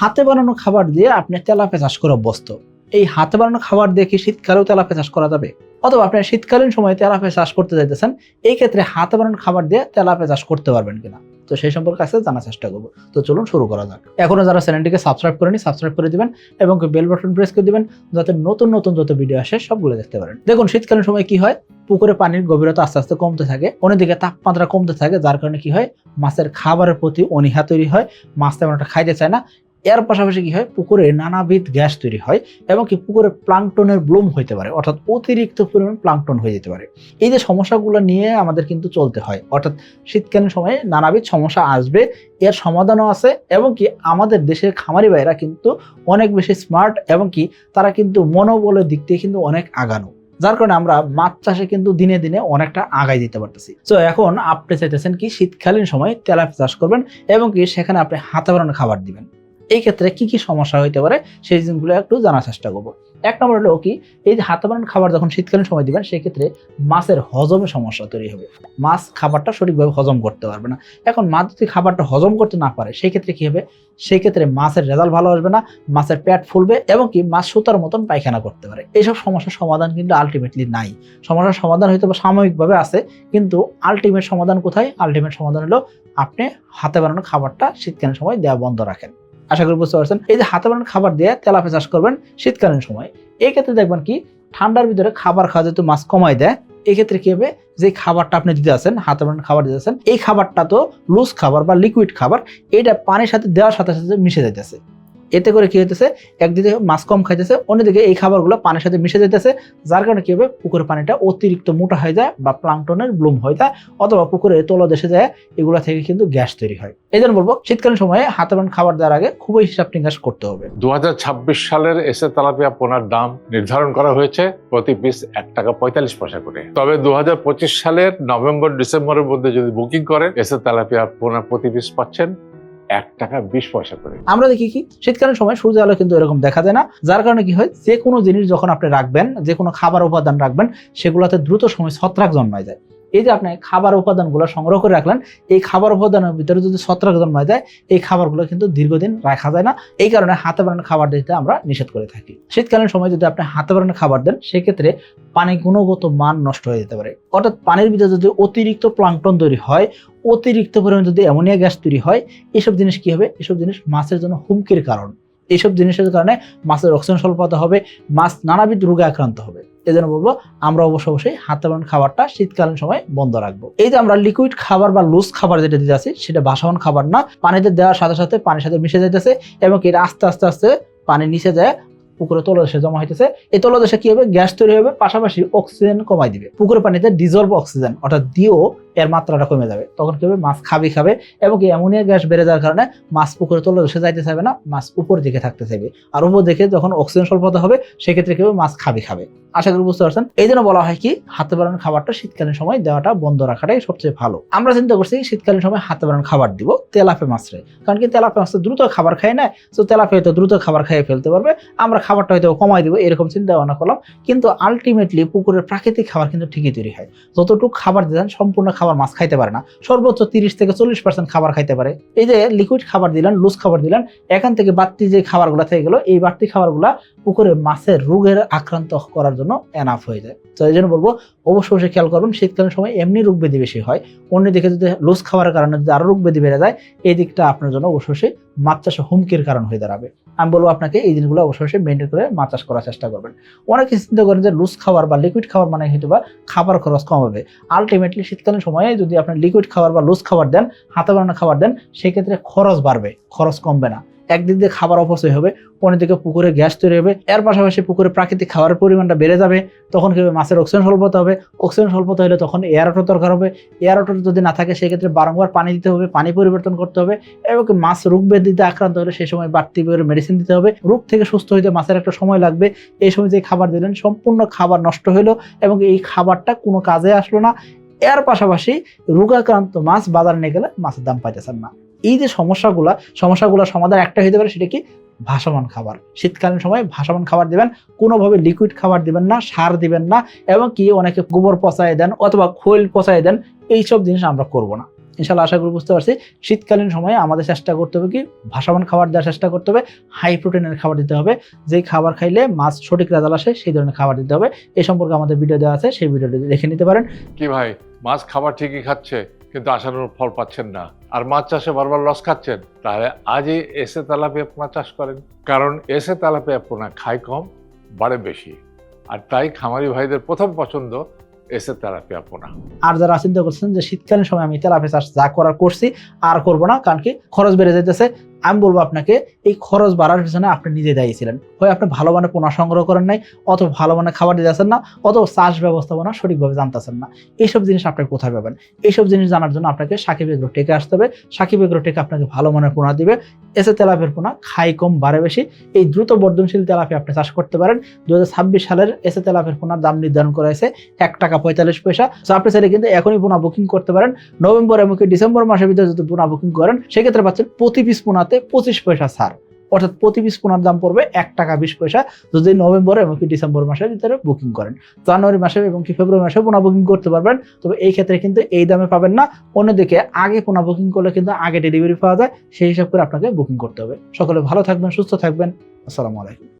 হাতে বানানো খাবার দিয়ে আপনি তেলাপে চাষ করে অভ্যস্ত। এই হাতে বানানো খাবার দিয়ে কি শীতকালেও তেলাপে চাষ করা যাবে? অথবা আপনি শীতকালীন সময়ে তেলাপে চাষ করতে যাইতেছেন এই ক্ষেত্রে হাতে বানানো খাবার দিয়ে তেলাপে চাষ করতে পারবেন কিনা? তো সেই সম্পর্কে আজকে জানার চেষ্টা করব। তো চলুন শুরু করা যাক। এখনও যারা চ্যানেলটিকে সাবস্ক্রাইব করেনি, সাবস্ক্রাইব করে দিবেন এবং বেল বাটন প্রেস করে দিবেন যাতে নতুন নতুন যত ভিডিও আসে সবগুলো দেখতে পারেন। দেখুন, শীতকালীন সময় কি হয়? পুকুরে পানির গভীরতা আস্তে আস্তে কমতে থাকে, অন্যদিকে তাপমাত্রা কমতে থাকে, যার কারণে কি হয়? মাছের খাবারের প্রতি অনীহা তৈরি হয়, মাছ তেমন একটা খাইতে চায় না এর পাশাপাশি কি হয়? পুকুরে নানাবিধ গ্যাস তৈরি হয় এবং কি পুকুরে প্লাংটনের ব্লুম হইতে পারে, অর্থাৎ অতিরিক্ত পরিমাণ প্লাংটন হয়ে যেতে পারে। এই যে সমস্যাগুলো নিয়ে আমাদের কিন্তু চলতে হয়, অর্থাৎ শীতকালীন সময়ে নানাবিধ সমস্যা আসবে, এর সমাধানও আছে এবং কি আমাদের দেশের খামারি ভাইরা কিন্তু অনেক বেশি স্মার্ট এবং কি তারা কিন্তু মনোবলের দিক থেকে কিন্তু অনেক আগানো। যার কারণে আমরা মাছ চাষে কিন্তু দিনে দিনে অনেকটা আগাই দিতে পারতেছি। তো এখন আপনি চাইতেছেন কি শীতকালীন সময় তেলাপি চাষ করবেন এবং কি সেখানে আপনি হাতে খাবার দিবেন। এই ক্ষেত্রে কি কি সমস্যা হইতে পারে সেই জিনিসগুলো একটু জানার চেষ্টা করব। এক নম্বর হলো কি, এই যে হাতে বানানো খাবার যখন শীতকালীন সময় দিবেন, সেক্ষেত্রে মাছের হজমে সমস্যা তৈরি হবে। মাছ খাবারটা সঠিকভাবে হজম করতে পারবে না। এখন মাছ যদি খাবারটা হজম করতে না পারে সেই ক্ষেত্রে কি হবে? সেই ক্ষেত্রে মাছের রেজাল্ট ভালো আসবে না, মাছের পেট ফুলবে এবং কি মাছ সুতার মতন পায়খানা করতে পারে। এইসব সমস্যার সমাধান কিন্তু আলটিমেটলি নাই। সমস্যার সমাধান হয়তো বা সাময়িকভাবে আছে, কিন্তু আলটিমেট সমাধান কোথায়? আলটিমেট সমাধান হলো আপনি হাতে বানানো খাবারটা শীতকালীন সময় দেওয়া বন্ধ রাখেন। আশা করি বুঝতে পারছেন। এই যে হাতে বানানো খাবার দিয়ে তেলাপে চাষ করবেন শীতকালীন সময় এই ক্ষেত্রে দেখবেন কি, ঠান্ডার ভিতরে খাবার খাওয়া যেহেতু মাছ কমাই দেয়, এক্ষেত্রে ক্ষেত্রে কি হবে, যে খাবারটা আপনি দিতে আছেন, হাতে বানানো খাবার দিতে আছেন, এই খাবারটা তো লুজ খাবার বা লিকুইড খাবার, এটা পানির সাথে দেওয়ার সাথে সাথে মিশে যাইতেছে। এতে করে কি হইতেছে? একদিকে মাছ কম খাইতেছে, অন্যদিকে এই খাবারগুলো পানির সাথে মিশে যেতেছে যার কারণে কি হবে? পুকুরের পানিটা অতিরিক্ত মোটা হয়ে যায় বা প্লাংটনের ব্লুম হয়ে যায়, অথবা পুকুরের তলদেশে যায়, এগুলো থেকে কিন্তু গ্যাস তৈরি হয়। এই জন্য বলব, শীতকালীন সময়ে হাতে বানানো খাবার দেওয়ার আগে খুবই হিসাব নিকাশ করতে হবে। দু হাজার ছাব্বিশ সালের এসে তেলাপিয়া পোনার দাম নির্ধারণ করা হয়েছে প্রতি পিস এক টাকা পঁয়তাল্লিশ পয়সা করে। তবে দু হাজার পঁচিশ সালের নভেম্বর ডিসেম্বরের মধ্যে যদি বুকিং করেন, এসে তেলাপিয়া পোনা প্রতি পিস পাচ্ছেন এক টাকা বিশ পয়সা করে। আমরা দেখি কি? শীতকালীন সময় সূর্য আলো কিন্তু এরকম দেখা যায় না। যার কারণে কি হয়? যে কোনো জিনিস যখন আপনি রাখবেন, যে কোনো খাবার উপাদান রাখবেন, সেগুলোতে দ্রুত সময় ছত্রাক জন্মায় যায়। এই যে আপনি খাবার উপাদানগুলো সংগ্রহ করে রাখলেন, এই খাবার উপাদানের ভিতরে যদি ছত্রাক জন্মায় যায়, এই খাবারগুলো কিন্তু দীর্ঘদিন রাখা যায় না। এই কারণে হাতে বানানো খাবার দিতে আমরা নিষেধ করে থাকি। শীতকালীন সময় যদি আপনি হাতে বানানো খাবার দেন, সেক্ষেত্রে পানি গুণগত মান নষ্ট হয়ে যেতে পারে। অর্থাৎ পানির ভিতরে যদি অতিরিক্ত প্লাংটন তৈরি হয়, অতিরিক্ত পরিমাণে যদি অ্যামোনিয়া গ্যাস তৈরি হয়, এসব জিনিস কি হবে? এসব জিনিস মাছের জন্য হুমকির কারণ। এইসব জিনিসের কারণে মাছের অক্সিজেন স্বল্পতা হবে, মাছ নানাবিধ রোগে আক্রান্ত হবে। এই জন্য বলব, আমরা অবশ্য অবশ্যই হাতে খাবারটা শীতকালীন সময় বন্ধ রাখব। এই যে আমরা লিকুইড খাবার বা লুজ খাবার যেটা দিতে আছি সেটা ভাসমান খাবার না, পানিতে দেওয়ার সাথে সাথে পানির সাথে মিশে যাইতেছে এবং এটা আস্তে আস্তে আস্তে পানি নিচে যায়, পুকুরে তলদেশে জমা হইতেছে। এই তলদেশে কি হবে? গ্যাস তৈরি হবে, পাশাপাশি অক্সিজেন কমাই দিবে। পুকুরের পানিতে ডিজলভ অক্সিজেন অর্থাৎ দিও এর মাত্রাটা কমে যাবে। তখন কি হবে? মাছ খাবি, খাবে এবং কি অ্যামোনিয়া গ্যাস বেড়ে যাওয়ার কারণে মাছ পুকুরে তলদেশে যাইতে চাইবে না, মাছ উপর দিকে থাকতে চাইবে। আর উপর দিকে যখন অক্সিজেন স্বল্পতা হবে, সেক্ষেত্রে কি হবে? মাছ খাবি, খাবে। আশা করি বুঝতে পারছেন। এই জন্য বলা হয় কি, হাতে বানানো খাবারটা শীতকালীন সময় দেওয়াটা, বন্ধ রাখাটাই সবচেয়ে ভালো। আমরা চিন্তা করছি শীতকালীন সময় হাতে বানানো খাবার দিব, তেলাপে মাছরে কারণ কি, তেলাপে মাছ দ্রুত খাবার খায় না, তো তেলাপে হয়তো দ্রুত খাবার খাইয়ে ফেলতে পারবে। আমরা খাবারটা হয়তো কমাই দিব, এরকম চিন্তা ভাবনা করলাম। কিন্তু আলটিমেটলি পুকুরের প্রাকৃতিক খাবার কিন্তু ঠিকই তৈরি হয়। যতটুকু খাবার দিলেন সম্পূর্ণ খাবার মাছ খাইতে পারে না। সর্বোচ্চ তিরিশ থেকে চল্লিশ পার্সেন্ট খাবার খাইতে পারে। এই যে লিকুইড খাবার দিলেন লুজ খাবার দিলেন, এখান থেকে বাড়তি যে খাবারগুলো থেকে গেলো, এই বাড়তি খাবারগুলা পুকুরে মাছের রোগের আক্রান্ত করার জন্য এনাফ হয়ে যায়। তো এই জন্য বলব অবশ্যই অবশ্যই খেয়াল করবেন, শীতকালীন সময় এমনি রোগ ব্যাধি বেশি হয়। অন্যদিকে যদি লুজ খাবারের কারণে যদি আরও রোগ ব্যাধি বেড়ে যায়, এই দিকটা আপনার জন্য অবশ্যই মাছ চাষে হুমকির কারণ হয়ে দাঁড়াবে। আমি বলব আপনাকে এই জিনিসগুলো অবশ্যই মেনটেন করে মাছ চাষ করার চেষ্টা করবেন। অনেকে চিন্তা করেন যে লুজ খাবার বা লিকুইড খাবার মানে হয়তো বা খাবার খরচ কমাবে আলটিমেটলি শীতকালীন সময়ে যদি আপনি লিকুইড খাবার বা লুজ খাবার দেন, হাতে বানানো খাবার দেন, সেক্ষেত্রে খরচ বাড়বে, খরচ কমবে না। একদিক দিয়ে খাবার অপচয় হবে অন্যদিকে পুকুরে গ্যাস তৈরি হবে, এর পাশাপাশি পুকুরে প্রাকৃতিক খাবারের পরিমাণটা বেড়ে যাবে, তখন কি হবে? মাছের অক্সিজেন স্বল্পতা হবে অক্সিজেন স্বল্পতা হলে তখন এয়ার অটো দরকার হবে এয়ার অটো যদি না থাকে সেক্ষেত্রে বারংবার পানি দিতে হবে, পানি পরিবর্তন করতে হবে, এবং মাছ রোগ ব্যাধিতে আক্রান্ত হলে সেই সময় বাড়তি করে মেডিসিন দিতে হবে, রোগ থেকে সুস্থ হইতে মাছের একটা সময় লাগবে, এই সময় যে খাবার দিলেন সম্পূর্ণ খাবার নষ্ট হলো এবং এই খাবারটা কোনো কাজে আসলো না, এর পাশাপাশি রোগাক্রান্ত মাছ বাজারে নিয়ে গেলে মাছের দাম পাইতেছেন না। এই যে সমস্যাগুলা, সমস্যাগুলোর সমাধান একটা হইতে পারে সেটা কি? ভাসমান খাবার। শীতকালীন সময় ভাসমান খাবার দিবেন, কোনোভাবে লিকুইড খাবার দিবেন না, সার দিবেন না, এবং কি অনেকে গোবর পচায় দেন অথবা খোল পচায় দেন, এইসব জিনিস আমরা করব না। ইনশাল্লাহ আশা করি বুঝতে পারছি। শীতকালীন সময়ে আমাদের চেষ্টা করতে হবে কি? ভাসমান খাবার দেওয়ার চেষ্টা করতে হবে হাই প্রোটিনের খাবার দিতে হবে, যেই খাবার খাইলে মাছ সঠিক রেজাল্ট আসে সেই ধরনের খাবার দিতে হবে। এই সম্পর্কে আমাদের ভিডিও দেওয়া আছে, সেই ভিডিওটি দেখে নিতে পারেন। কি ভাই? মাছ খাবার ঠিকই খাচ্ছে। কিন্তু আশানুরূপ ফল পাচ্ছেন না। আর মাছ চাষে বারবার লস খাচ্ছেন। তাহলে আজই এসে তেলাপিয়া পোনা চাষ করেন। কারণ এসে তেলাপিয়া পোনা খায় কম, বাড়ে বেশি। আর তাই খামারি ভাইদের প্রথম পছন্দ এসে তেলাপিয়া পোনা। আর যারা চিন্তা করছেন যে শীতকালীন সময় আমি তেলাপিয়া চাষ যা করার করছি, আর করব না, কারণ কি খরচ বেড়ে যাইতেছে। আমি বলব আপনাকে, এই খরচ বাড়ার পিছনে আপনি নিজে দায়ী ছিলেন। হয় আপনি ভালো মানে পোনা সংগ্রহ করেন নাই অত ভালো মানে খাবার দিতেছেন না অত চাষ ব্যবস্থাপনা সঠিকভাবে জানতেছেন না। এইসব জিনিস আপনি কোথায় পাবেন? এইসব জিনিস জানার জন্য আপনাকে সাকিব এগ্রো টেকে আসতে হবে। সাকিব এগ্রো টেকে আপনাকে ভালো মানের পোনা দিবে। এসে তেলাপের পোনা খাই কম, বাড়ে বেশি। এই দ্রুত বর্ধনশীল তেলাপি আপনি চাষ করতে পারেন। দু হাজার ছাব্বিশ সালের এসে তেলাপের পোনার দাম নির্ধারণ করা হয়েছে এক টাকা পঁয়তাল্লিশ পয়সা। তো আপনি চাইলে কিন্তু এখনই পোনা বুকিং করতে পারেন। নভেম্বর এবং কি ডিসেম্বর মাসের ভিতরে যদি পোনা বুকিং করেন, সেক্ষেত্রে পাচ্ছেন প্রতি পিস পোনাতে পঁচিশ পয়সা ছাড়। অর্থাৎ প্রতি পিস পোনার দাম পড়বে এক টাকা বিশ পয়সা। যদি নভেম্বর এবং কি ডিসেম্বর মাসের ভিতরে বুকিং করেন। জানুয়ারি মাসে এবং কি ফেব্রুয়ারি মাসে পোনা বুকিং করতে পারবেন। তবে এই ক্ষেত্রে কিন্তু এই দামে পাবেন না। অন্যদিকে আগে পোনা বুকিং করলে কিন্তু আগে ডেলিভারি পাওয়া যায়। সেই হিসাব করে আপনাকে বুকিং করতে হবে। সকলে ভালো থাকবেন, সুস্থ থাকবেন। আসসালামু আলাইকুম।